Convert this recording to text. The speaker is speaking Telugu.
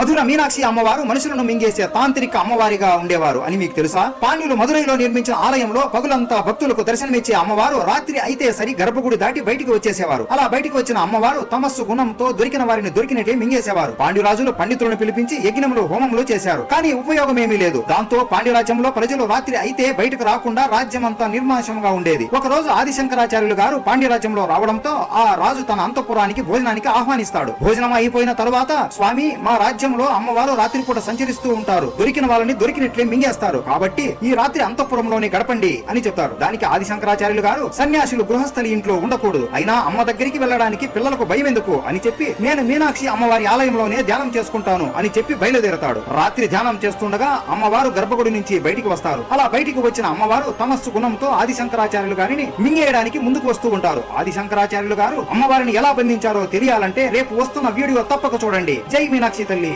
మధుర మీనాక్షి అమ్మవారు మనుషులను మింగేసే తాంత్రిక అమ్మవారిగా ఉండేవారు అని మీకు తెలుసా? పాండ్యులు మధురైలో నిర్మించిన ఆలయంలో పగులంతా భక్తులకు దర్శనమిచ్చే అమ్మవారు రాత్రి అయితే సరి గర్భగుడి దాటి బయటికి వచ్చేసేవారు. అలా బయటికి వచ్చిన అమ్మవారు తమస్సు గుణంతో దొరికిన వారిని దొరికినట్టే మింగేసేవారు. పాండ్యురాజులు పండితులను పిలిపించి యజ్ఞములు హోమములు చేశారు. కానీ ఉపయోగం ఏమీ లేదు. దాంతో పాండ్యరాజ్యంలో ప్రజలు రాత్రి అయితే బయటకు రాకుండా రాజ్యమంతా నిర్మాషంగా ఉండేది. ఒక రోజు ఆదిశంకరాచార్యులు గారు పాండ్యరాజ్యంలో రావడంతో ఆ రాజు తన అంతఃపురానికి భోజనానికి ఆహ్వానిస్తాడు. భోజనం అయిపోయిన తరువాత స్వామి మా రాజ్యం ఆలయంలో అమ్మవారు రాత్రిపూట సంచరిస్తూ ఉంటారు. దొరికిన వాళ్ళని దొరికినట్లే మింగేస్తారు. కాబట్టి ఈ రాత్రి అంతఃపురంలోనే గడపండి అని చెప్తారు. దానికి ఆది శంకరాచార్యులు గారు సన్యాసులు గృహస్థలి ఇంట్లో ఉండకూడదు. అయినా అమ్మ దగ్గరికి వెళ్ళడానికి పిల్లలకు భయం ఎందుకు? అని చెప్పి నేను మీనాక్షి అమ్మవారి ఆలయంలోనే ధ్యానం చేసుకుంటాను అని చెప్పి బయలుదేరతాడు. రాత్రి ధ్యానం చేస్తుండగా అమ్మవారు గర్భగుడి నుంచి బయటికి వస్తారు. అలా బయటికి వచ్చిన అమ్మవారు తమస్సు గుణంతో ఆది శంకరాచార్యులు గారిని మింగేయడానికి ముందుకు వస్తూ ఉంటారు. ఆది శంకరాచార్యులు గారు అమ్మవారిని ఎలా బంధించారో తెలియాలంటే రేపు వస్తున్న వీడియో తప్పక చూడండి. జై మీనాక్షి తల్లి.